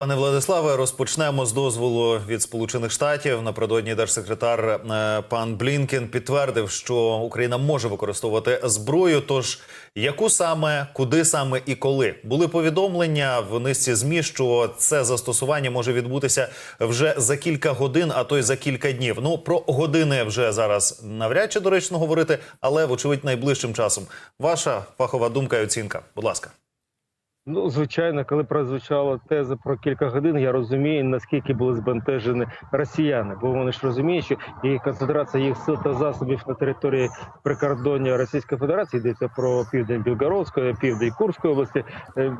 Пане Владиславе, розпочнемо з дозволу від Сполучених Штатів. Напередодні держсекретар е, пан Блінкен підтвердив, що Україна може використовувати зброю. Тож яку саме, куди саме і коли були повідомлення в низці змі, що це застосування може відбутися вже за кілька годин, а то й за кілька днів. Ну про години вже зараз навряд чи доречно говорити, але вочевидь найближчим часом. Ваша фахова думка і оцінка. Будь ласка. Ну, звичайно, коли прозвучала теза про кілька годин, я розумію, наскільки були збентежені росіяни, бо вони ж розуміють, що і концентрація їх сил та засобів на території прикордоння Російської Федерації йдеться про південь Білгородської, південь Курської області, е,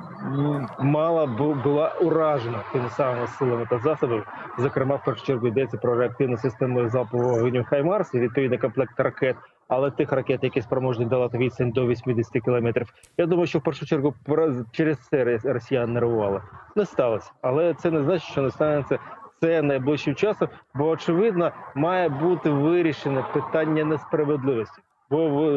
мала бу- була уражена тими самими силами та засобами. Зокрема, в першу чергу йдеться про реактивну систему залпового вогню Хаймарс, і відповідний комплект ракет. Але тих ракет, які спроможні долати відстань до 80 кілометрів, я думаю, що в першу чергу через це росіян нервували. Не сталося, але це не значить, що не станеться це найближчим часом, бо очевидно має бути вирішене питання несправедливості. Бо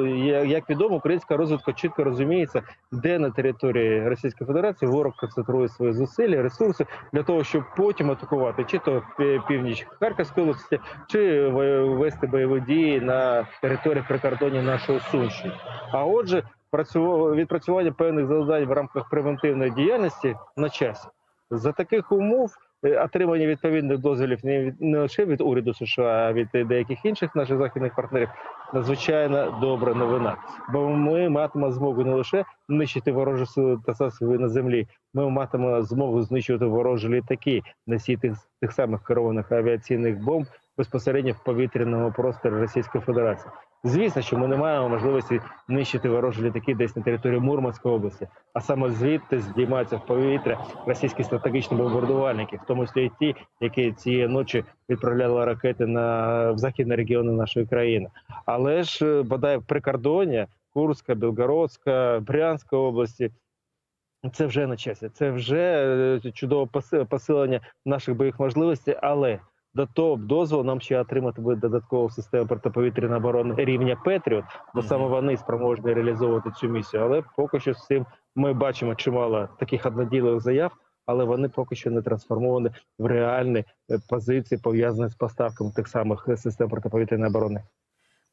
як відомо, українська розвідка чітко розуміється, де на території Російської Федерації ворог концентрує свої зусилля, ресурси для того, щоб потім атакувати чи то північ Харківської області, чи вести бойові дії на території прикордоння нашої Сумщини. А отже, відпрацювання певних завдань в рамках превентивної діяльності на часі. За таких умов отримання відповідних дозволів не від не лише від уряду США, а від е, деяких інших наших західних партнерів надзвичайно добра новина. Бо ми матимемо змогу не лише нищити ворожі сили та засоби на землі, ми матимемо змогу знищувати ворожі літаки, носії тих, тих самих керованих авіаційних бомб безпосередньо в повітряному просторі Російської Федерації. Звісно, що ми не маємо можливості нищити ворожі літаки десь на території Мурманської області, а саме звідти здіймаються в повітря російські стратегічні бомбардувальники, в тому числі і ті, які цієї ночі відправляли ракети на в західні регіони нашої країни. Але ж е, бодай прикордоння Курська, Білгородська, Брянська області. Це вже на часі, це вже е, чудове поси- посилення наших бойових можливостей, але до того дозволу нам ще отримати буде додаткову систему протиповітряної оборони рівня Петріот, бо саме вони спроможні реалізовувати цю місію. Але поки що з цим ми бачимо чимало таких одноділих заяв, але вони поки що не трансформовані в реальні е, позиції, пов'язані з поставками тих самих е, систем протиповітряної оборони.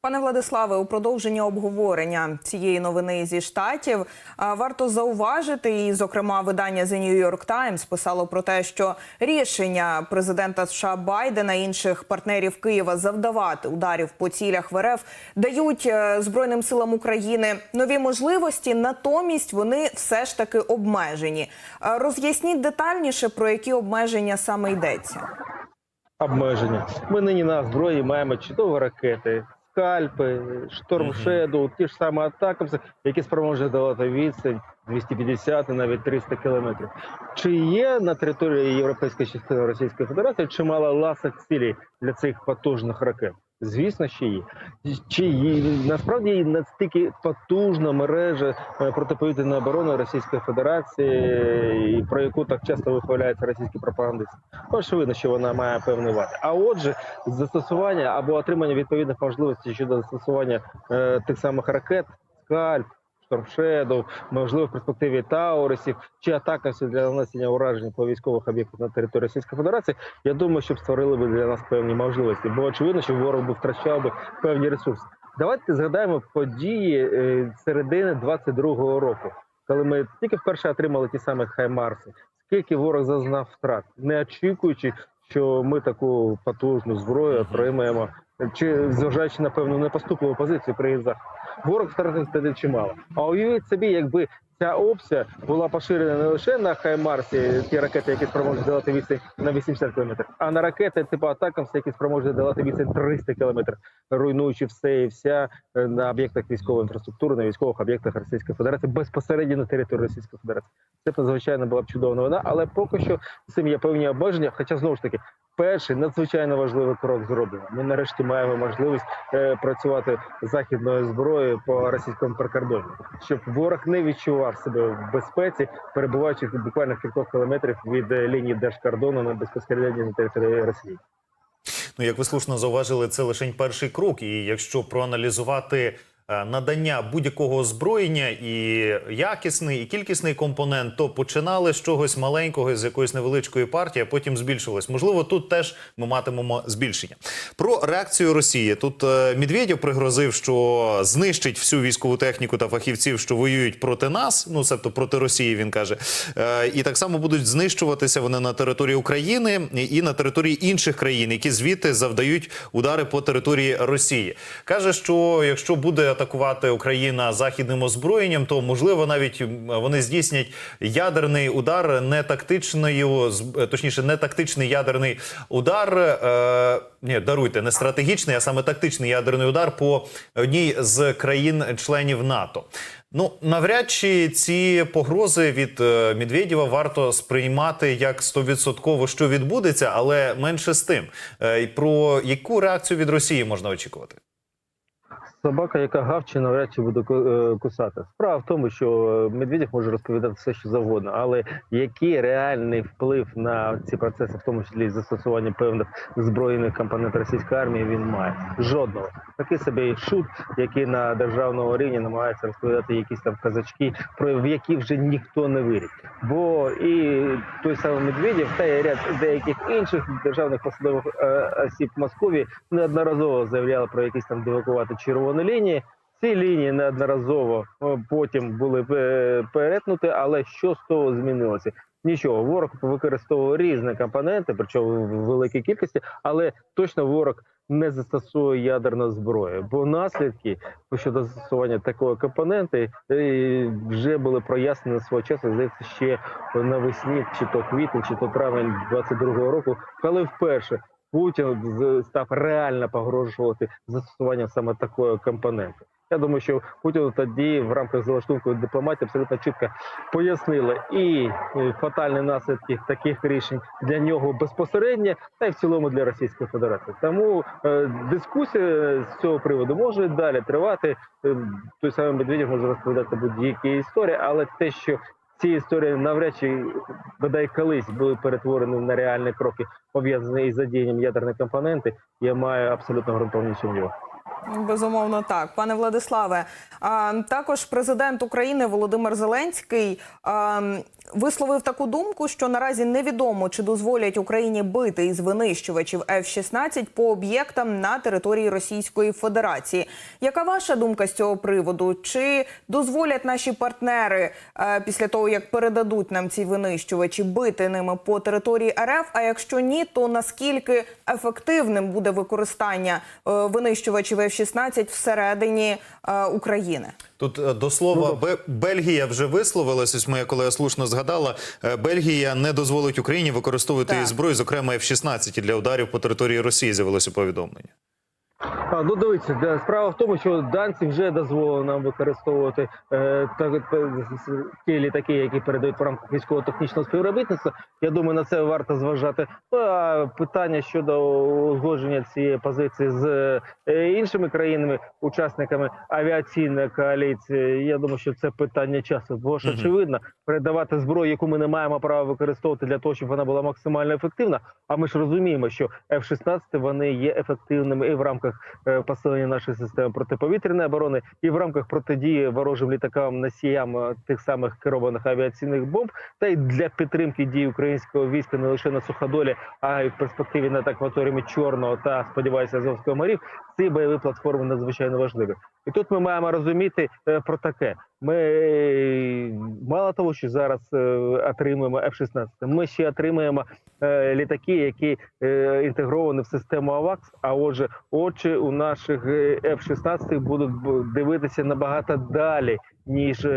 Пане Владиславе, у продовження обговорення цієї новини зі штатів варто зауважити, і зокрема видання The New York Times писало про те, що рішення президента США Байдена і інших партнерів Києва завдавати ударів по цілях в РФ дають е, збройним силам України нові можливості. Натомість вони все ж таки обмежені. Роз'ясніть детальніше про які обмеження саме йдеться. обмеження. Ми нині на зброї маємо чудові ракети, скальпи, шторм Шедоу, ті ж самі атакамси, які спроможні давати відстань 250 і навіть 300 кілометрів. Чи є на території європейської частини Російської Федерації чимало ласок цілі для цих потужних ракет? Звісно, що є. Чи є насправді настільки потужна мережа е, протиповітряної оборони Російської Федерації, про яку так часто вихваляються російські пропагандисти? Очевидно, що вона має певний вади. А отже, застосування або отримання відповідних можливостей щодо застосування е, тих самих ракет, скальп. Шторм-Шедоу, можливо, в перспективі Таурисів чи атака для нанесення уражень по військових об'єктах на території Російської Федерації, я думаю, щоб створили би для нас певні можливості, бо очевидно, що ворог би втрачав би певні ресурси. Давайте згадаємо події е, середини 22-го року, коли ми тільки вперше отримали ті самі хаймарси. Скільки ворог зазнав втрат, не очікуючи, що ми таку потужну зброю отримаємо, чи зважаючи на певну непоступливу позицію країн Заходу. Ворог втратив тоді чимало. А уявіть собі, якби ця опція була поширена не лише на Хаймарсі, ті ракети, які спроможні долати відстань на 80 км, а на ракети типу Атакамс, які спроможні долати відстань 300 км, руйнуючи все і вся е, на об'єктах військової інфраструктури, на військових об'єктах Російської Федерації безпосередньо на території Російської Федерації. Це б, звичайно була б чудова новина, але поки що цим є певні обмеження. Хоча знову ж таки, перший надзвичайно важливий крок зроблено. Ми нарешті маємо можливість е, працювати західною зброєю по російському прикордонні, щоб ворог не відчував себе в безпеці, перебуваючи буквально кількох кілометрів від е, лінії держкордону на безпосередньо на території Росії. Ну, як ви слушно зауважили, це лише перший крок. І якщо проаналізувати надання будь-якого озброєння і якісний, і кількісний компонент, то починали з чогось маленького, з якоїсь невеличкої партії, а потім збільшилось. Можливо, тут теж ми матимемо збільшення. Про реакцію Росії тут е, Медведєв пригрозив, що знищить всю військову техніку та фахівців, що воюють проти нас, ну себто проти Росії, він каже, Е, і так само будуть знищуватися вони на території України і на території інших країн, які звідти завдають удари по території Росії. Каже, що якщо буде атакувати Україна західним озброєнням, то можливо навіть вони здійснять ядерний удар не тактичною, е, точніше, не тактичний ядерний удар. Е, ні, даруйте, не стратегічний, а саме тактичний ядерний удар по одній з країн-членів НАТО. Ну, навряд чи ці погрози від е, Медведєва варто сприймати як стовідсотково, що відбудеться, але менше з тим. Е, про яку реакцію від Росії можна очікувати? Собака, яка гавче, навряд чи буде е, кусати. Справа в тому, що е, Медведєв може розповідати все, що завгодно, але який реальний вплив на ці процеси, в тому числі застосування певних збройних компонентів російської армії, він має жодного. Такий собі шут, який на державному рівні намагається розповідати якісь там казачки, про в які вже ніхто не вірить. Бо і той самий Медведєв та й ряд деяких інших державних посадових е, осіб в Москві неодноразово заявляли про якісь там девакувати червоні лінії. Ці лінії неодноразово е, потім були е, перетнуті, але що з того змінилося? Нічого, ворог використовував різні компоненти, причому в великій кількості, але точно ворог не застосує ядерну зброю, бо наслідки щодо застосування такої компоненти е, вже були прояснені свого часу. Здається, ще навесні, чи то квітень, чи то травень 22-го року, коли вперше Путін став реально погрожувати застосуванням саме такої компоненти. Я думаю, що Путіну тоді в рамках залаштункової дипломатії абсолютно чітко пояснили і фатальні наслідки таких рішень для нього безпосередньо, та й в цілому для Російської Федерації. Тому е, дискусія з цього приводу може далі тривати. Е, той самий Медведєв може розповідати будь-які історії, але те, що ці історії навряд чи бодай колись були перетворені на реальні кроки, пов'язані із задіянням ядерної компоненти, я маю абсолютно ґрунтовні сумніви. Безумовно, так, пане Владиславе. Також президент України Володимир Зеленський висловив таку думку, що наразі невідомо, чи дозволять Україні бити із винищувачів F-16 по об'єктам на території Російської Федерації. Яка ваша думка з цього приводу? Чи дозволять наші партнери е, після того, як передадуть нам ці винищувачі, бити ними по території РФ? А якщо ні, то наскільки ефективним буде використання е, винищувачів F-16 всередині е, України? Тут е, до слова, Бе- Бельгія вже висловилась. Ось моя колега слушно згадала. е, Бельгія не дозволить Україні використовувати Так. зброю, зокрема F-16 для ударів по території Росії. З'явилося повідомлення. А, ну дивіться, да, справа в тому, що данці вже дозволили нам використовувати е, так, е, ті літаки, які передають в рамках військово-технічного співробітництва. Я думаю, на це варто зважати. Ну, а питання щодо узгодження цієї позиції з е, іншими країнами, учасниками авіаційної коаліції. Я думаю, що це питання часу. Бо ж очевидно, передавати зброю, яку ми не маємо права використовувати для того, щоб вона була максимально ефективна. А ми ж розуміємо, що F-16 вони є ефективними і в рамках е, посилення нашої системи протиповітряної оборони, і в рамках протидії ворожим літакам носіям е, тих самих керованих авіаційних бомб, та й для підтримки дій українського війська не лише на суходолі, а й в перспективі над акваторіями Чорного та сподіваюся Азовського морів. Ці бойові платформи надзвичайно важливі. І тут ми маємо розуміти е, про таке. Ми мало того, що зараз е, отримуємо F-16, ми ще отримуємо е, літаки, які е, інтегровані в систему АВАКС. А отже, очі у наших е, F-16 будуть дивитися набагато далі, ніж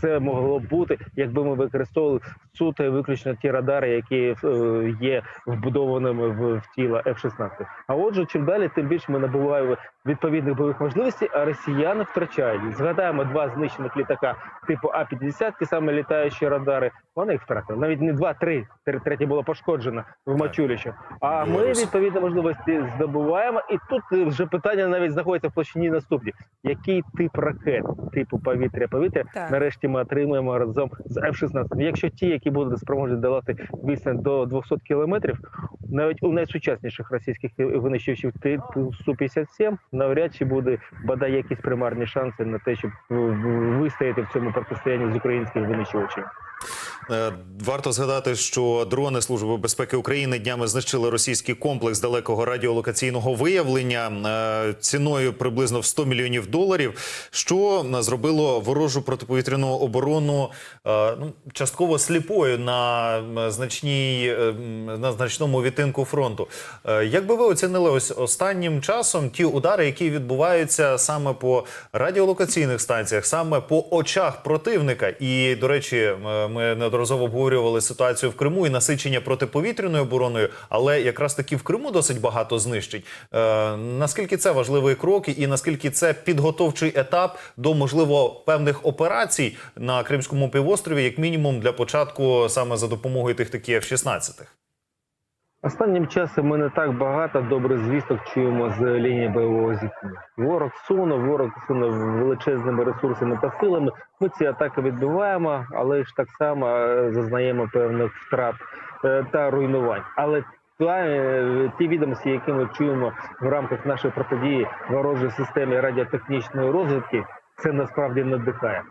це могло б бути, якби ми використовували суто виключно ті радари, які е, є вбудованими в, в тіло F-16. А отже, чим далі, тим більше ми набуваємо відповідних бойових можливостей, а росіяни втрачають. Згадаємо два знищених літака типу А-50, ті саме літаючі радари. Вони їх втратили. Навіть не два-три. Тре- Третє було пошкоджено в Мачуліще. А ми відповідні можливості здобуваємо. І тут е, вже питання навіть знаходиться в площині наступні: який тип ракет, типу повітря-повітря, нарешті ми отримуємо разом з F-16. Якщо ті, які будуть спроможні долати відстань до 200 кілометрів, навіть у найсучасніших російських винищувачів типу Су-57 навряд чи буде бодай якісь примарні шанси на те, щоб вистояти в цьому протистоянні з українських винищувачами. Е, Варто згадати, що дрони Служби безпеки України днями знищили російський комплекс далекого радіолокаційного виявлення е, ціною приблизно в 100 мільйонів доларів, що зробило ворожу протиповітряну оборону е, ну, частково сліпою на значній на значному відтинку фронту. Як би ви оцінили ось останнім часом ті удари, які відбуваються саме по радіолокаційних станціях, саме по очах противника? І до речі, ми неодноразово обговорювали ситуацію в Криму і насичення протиповітряною обороною, але якраз таки в Криму досить багато знищень. Е, наскільки це важливий крок, і наскільки це підготовчий етап до можливо певних операцій на Кримському півострові, як мінімум для початку саме за допомогою тих такі F-16? Останнім часом ми не так багато добрих звісток чуємо з лінії бойового зіткнення. Ворог суне, ворог суне величезними ресурсами та силами. Ми ці атаки відбиваємо, але ж так само е, зазнаємо певних втрат е, та руйнувань. Але е, ті відомості, які ми чуємо в рамках нашої протидії ворожій системі радіотехнічної розвідки, це насправді надихає.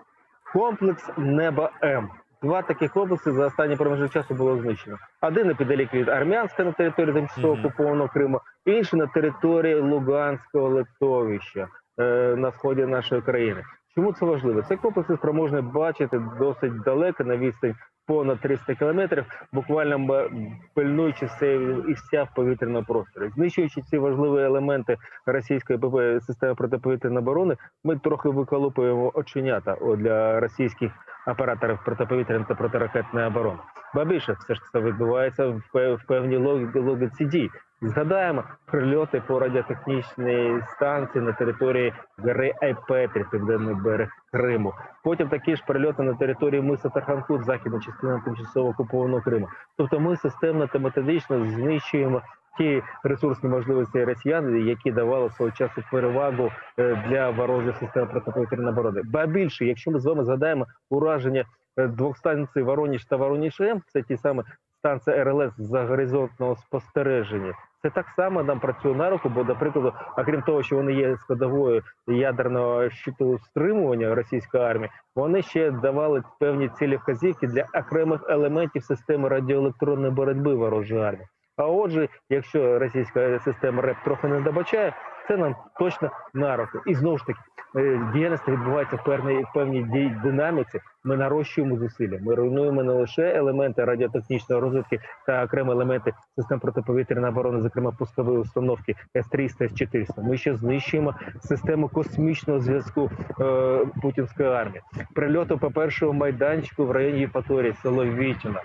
Комплекс Неба М. Два таких комплекси за останній проміжок часу було знищено. Один неподалік від Армянська на території тимчасово окупованого Криму, інший на території Луганського литовища е, на сході нашої країни. Чому це важливо? Це комплекси спроможні бачити досить далеко на відстань понад 300 кілометрів, буквально пильнуючи все і вся в повітряному просторі, знищуючи ці важливі елементи російської системи протиповітряної оборони, ми трохи виколупуємо оченята для російських операторів протиповітряної та протиракетної оборони. Ба більше все ж це відбувається в певній логі- логіці дій. Згадаємо прильоти по радіотехнічній станції на території гори Айпетрі, південний берег Криму. Потім такі ж прильоти на території миса Тарханкут, західна частина тимчасово окупованого Криму. Тобто ми системно та методично знищуємо ті ресурсні можливості росіян, які давали свого часу перевагу е, для ворожої системи протиповітряної оборони. Ба більше, якщо ми з вами згадаємо ураження е, двох станцій Вороніж та Вороніж М, це ті самі станція РЛС за горизонтного спостереження. Це так само нам працює на руку, бо, до прикладу, окрім того, що вони є складовою ядерного щиту стримування російської армії, вони ще давали певні цілі вказівки для окремих елементів системи радіоелектронної боротьби ворожої армії. А отже, якщо російська система РЕП трохи не добачає, це нам точно на руку. І знову ж таки, е, діяльність відбувається в певній певній динаміці. Ми нарощуємо зусилля. Ми руйнуємо не лише елементи радіотехнічної розвитки та окремі елементи систем протиповітряної оборони, зокрема пускової установки С-300, С-400. Ми ще знищуємо систему космічного зв'язку е, путінської армії. Прильоту по першому майданчику в районі Євпаторії, село Вітіна.